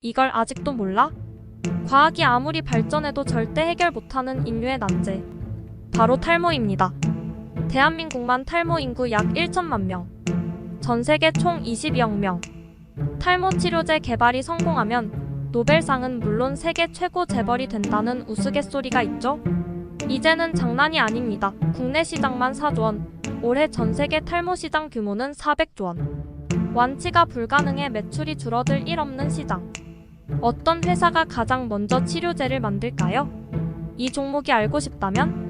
이걸 아직도 몰라? 과학이 아무리 발전해도 절대 해결 못하는 인류의 난제. 바로 탈모입니다. 대한민국만 탈모 인구 약 1천만 명. 전 세계 총 22억 명. 탈모 치료제 개발이 성공하면 노벨상은 물론 세계 최고 재벌이 된다는 우스갯소리가 있죠? 이제는 장난이 아닙니다. 국내 시장만 4조 원. 올해 전 세계 탈모 시장 규모는 400조 원. 완치가 불가능해 매출이 줄어들 일 없는 시장. 어떤 회사가 가장 먼저 치료제를 만들까요? 이 종목이 알고 싶다면